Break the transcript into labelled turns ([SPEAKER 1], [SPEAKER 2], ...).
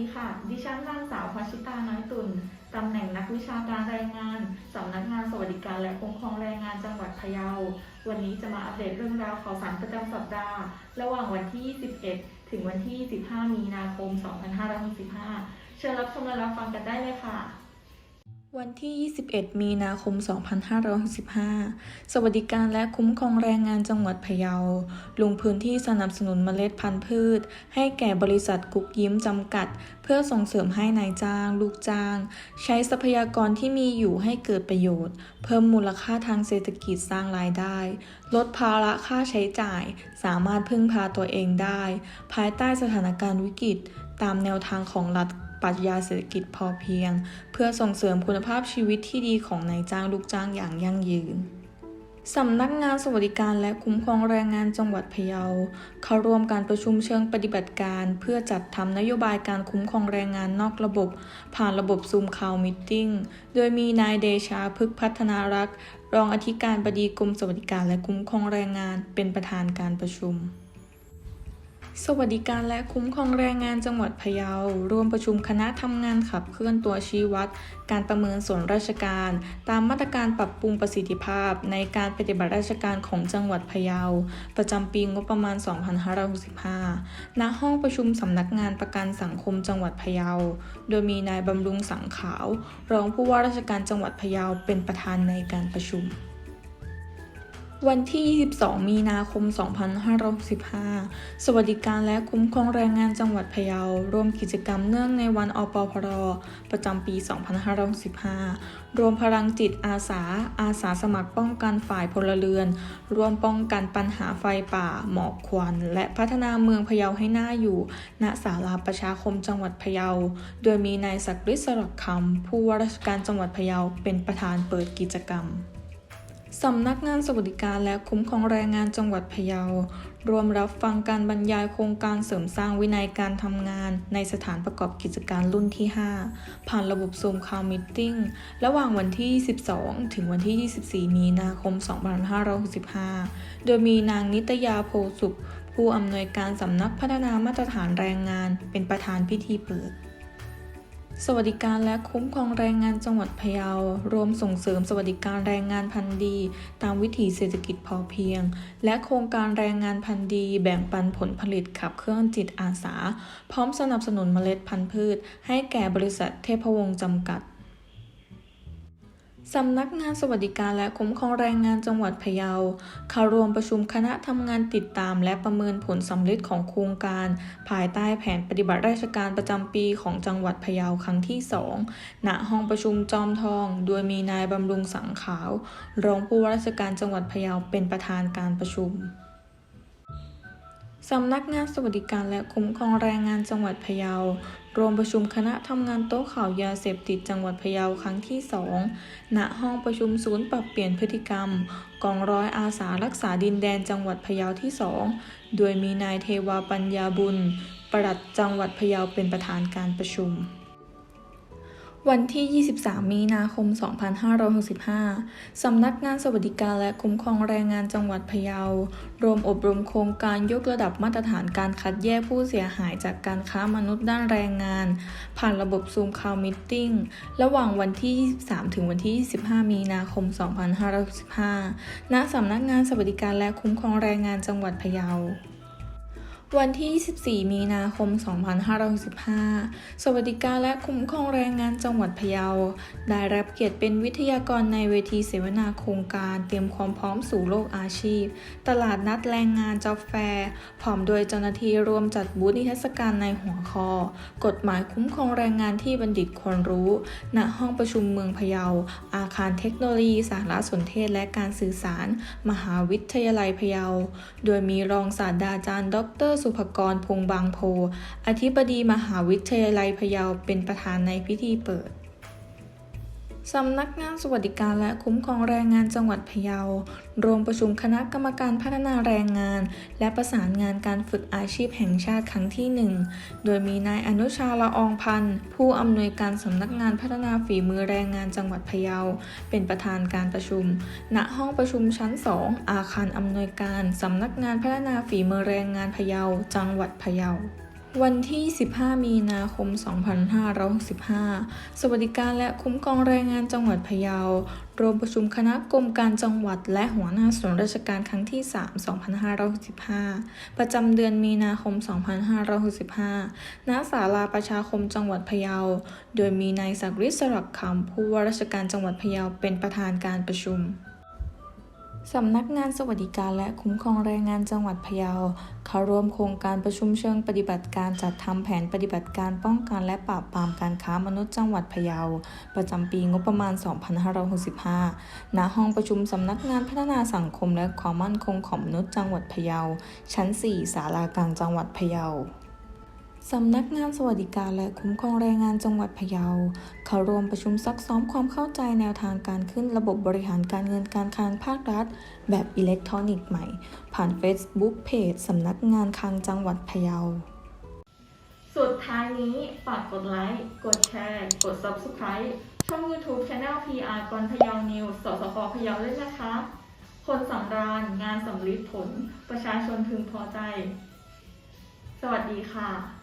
[SPEAKER 1] ดีค่ะ ดิฉันนางสาวพัชิตาน้อยตุนตำแหน่งนักวิชาการแรงงาน สำนักงานสวัสดิการและคุ้มครองแรงงานจังหวัดพะเยา วันนี้จะมาอัปเดตเรื่องราวข่าวสารประจำสัปดาห์ ระหว่างวันที่21ถึงวันที่ 15 มีนาคม 2565 เชิญรับชมและรับฟังกันได้เลยค่ะ วันที่ 21 มีนาคม 2565 สวัสดิการและคุ้มครองแรงงานจังหวัดพะเยา ลงพื้นที่สนับสนุนเมล็ดพันธุ์พืช ให้แก่บริษัทกุ๊กยิ้มจำกัด เพื่อส่งเสริมให้นายจ้าง ลูกจ้าง ใช้ทรัพยากรที่มีอยู่ให้เกิดประโยชน์ เพิ่มมูลค่าทางเศรษฐกิจสร้างรายได้ ลดภาระค่าใช้จ่าย สามารถพึ่งพาตัวเองได้ ภายใต้สถานการณ์วิกฤต ตามแนวทางของรัฐ ปรัชญาเศรษฐกิจพอเพียง เพื่อส่งเสริมคุณภาพชีวิตที่ดีของนายจ้างลูกจ้างอย่างยั่งยืนสำนักงานสวัสดิการและคุ้มครองแรงงานจังหวัดพะเยาเข้าร่วมการประชุมเชิงปฏิบัติการ เพื่อจัดทำนโยบายการคุ้มครองแรงงานนอกระบบ ผ่านระบบซูมคาวมิทติ้งโดยมีนายเดชาพึกษพัฒนารักษ์รองอธิการบดีกรมสวัสดิการและคุ้มครองแรงงานเป็นประธานการประชุม สวัสดิการและคุ้มครองแรงงานจังหวัดพะเยา ร่วมประชุมคณะทำงานขับเคลื่อนตัวชี้วัด การประเมินส่วนราชการ ตามมาตรการปรับปรุงประสิทธิภาพ ในการปฏิบัติราชการของจังหวัดพะเยา ประจำปีงบประมาณ 2565 ณ ห้องประชุมสำนักงานประกันสังคมจังหวัดพะเยา โดยมีนายบำรุงสังขาว รองผู้ว่าราชการจังหวัดพะเยาเป็นประธานในการประชุม วันที่ 22 มีนาคม 2565 สวัสดิการและคุ้มครองแรงงานจังหวัดพะเยาร่วมกิจกรรมเนื่องในวันอปพร ประจำปี 2565 รวมพลังจิตอาสา อาสาสมัครป้องกันฝ่ายพลเรือน ร่วมป้องกันปัญหาไฟป่า หมอกควัน และพัฒนาเมืองพะเยาให้น่าอยู่ ณ ศาลาประชาคมจังหวัดพะเยา โดยมีนายศักดิ์ฤทธิ์สลักคำผู้ว่าราชการจังหวัดพะเยาเป็นประธานเปิดกิจกรรม สำนักงานสวัสดิการและคุ้มครองแรงงานจังหวัดพะเยา รวมรับฟังการบรรยายโครงการเสริมสร้างวินัยการทำงาน ในสถานประกอบกิจการรุ่นที่ 5 ผ่านระบบซูมคาวมิทติ้งระหว่างวันที่ 12 ถึงวันที่ 24 มีนาคม 2565 โดยมีนางนิตยาโพสุข ผู้อำนวยการสำนักพัฒนามาตรฐานแรงงาน เป็นประธานพิธีเปิด สวัสดิการและคุ้มครองแรงงานจังหวัดพะเยา รวมส่งเสริมสวัสดิการแรงงานพันธุ์ดี ตามวิถีเศรษฐกิจพอเพียง และโครงการแรงงานพันธุ์ดีแบ่งปันผลผลิตขับเคลื่อนจิตอาสา พร้อมสนับสนุนเมล็ดพันธุ์พืช ให้แก่บริษัทเทพวงศ์จำกัด สำนักงานสวัสดิการและคุ้มครองแรงงานจังหวัดพะเยาเข้าร่วมประชุมคณะทำงานติดตามและประเมินผลสำเร็จของโครงการ ภายใต้แผนปฏิบัติราชการประจำปีของจังหวัดพะเยาครั้งที่ 2 ณ ห้องประชุมจอมทอง โดยมีนายบำรุงสังขาว รองผู้ว่าราชการจังหวัดพะเยาเป็นประธานการประชุมสำนักงานสวัสดิการและคุ้มครองแรงงานจังหวัดพะเยา รวมประชุมคณะทำงานโต๊ะข่าวยาเสพติดจังหวัดพะเยาครั้งที่ 2 ณ ห้องประชุมศูนย์ปรับเปลี่ยนพฤติกรรม กองร้อยอาสารักษาดินแดนจังหวัดพะเยาที่ 2 โดยมีนายเทวาปัญญาบุญ ปลัดจังหวัดพะเยาเป็นประธานการประชุม วันที่ 23 มีนาคม 2565 สำนักงานสวัสดิการและคุ้มครองแรงงานจังหวัดพะเยา รวมอบรมโครงการยกระดับมาตรฐานการคัดแยกผู้เสียหายจากการค้ามนุษย์ด้านแรงงาน ผ่านระบบซูมคาวมิทติ้งระหว่างวันที่ 23 ถึงวันที่ 25 มีนาคม 2565 ณ สำนักงานสวัสดิการและคุ้มครองแรงงานจังหวัดพะเยา วันที่ 24 มีนาคม 2565 สวัสดิการและคุ้มครองแรงงานจังหวัดพะเยา ได้รับเกียรติเป็นวิทยากรในเวทีเสวนาโครงการเตรียมความพร้อมสู่โลกอาชีพ ตลาดนัดแรงงานจ็อบแฟร์พร้อมโดยเจ้าหน้าที่รวมจัดบูธนิทรรศการในหัวข้อ กฎหมายคุ้มครองแรงงานที่บัณฑิตควรรู้ ณ ห้องประชุมเมืองพะเยา อาคารเทคโนโลยีสารสนเทศและการสื่อสาร มหาวิทยาลัยพะเยา โดยมีรองศาสตราจารย์ ดรสุภกรพงษ์บางโพ อธิบดีมหาวิทยาลัยพะเยาเป็นประธานในพิธีเปิด สำนักงานสวัสดิการและคุ้มครองแรงงานจังหวัดพะเยา รวมประชุมคณะกรรมการพัฒนาแรงงาน และประสานงานการฝึกอาชีพแห่งชาติครั้งที่หนึ่งโดยมีนายอนุชาละอองพันธ์ผู้อำนวยการสำนักงานพัฒนาฝีมือแรงงานจังหวัดพะเยา เป็นประธานการประชุม ณ ห้องประชุมชั้น 2 อาคารอำนวยการสำนักงานพัฒนาฝีมือแรงงานพะเยา จังหวัดพะเยา
[SPEAKER 2] วันที่ 15 มีนาคม 2565 สวัสดิการและคุ้มครองแรงงานจังหวัดพะเยา รวมประชุมคณะกรมการจังหวัดและหัวหน้าส่วนราชการครั้งที่ 3 2565 ประจำเดือนมีนาคม 2565 ณ ศาลาประชาคมจังหวัดพะเยา โดยมีนายศักดิ์ฤทธิ์สลักคำผู้ว่าราชการจังหวัดพะเยาเป็นประธานการประชุม สำนักงานสวัสดิการและคุ้มครองแรงงานจังหวัดพะเยาเข้าร่วมโครงการประชุมเชิงปฏิบัติการจัดทำแผนปฏิบัติการป้องกันและปราบปรามการค้ามนุษย์จังหวัดพะเยา ประจำปีงบประมาณ 2565 ณ ห้องประชุมสำนักงานพัฒนาสังคมและความมั่นคงของมนุษย์จังหวัดพะเยา ชั้น 4 ศาลากลางจังหวัดพะเยา สำนักงานสวัสดิการและคุ้มครองแรงงานจังหวัดพะเยาเข้าร่วมประชุมซักซ้อมความเข้าใจแนวทางการขึ้นระบบบริหารการเงินการคลังภาครัฐ แบบอิเล็กทรอนิกส์ใหม่ ผ่าน Facebook Page สำนักงานคลังจังหวัดพะเยา
[SPEAKER 1] สุดท้ายนี้ฝากกดไลค์ กดแชร์ กด Subscribe ช่อง YouTube Channel PR กรพะเยา News สสคพะเยาด้วยนะคะ คนสำราญงานสำลิดผล ประชาชนพึงพอใจ สวัสดีค่ะ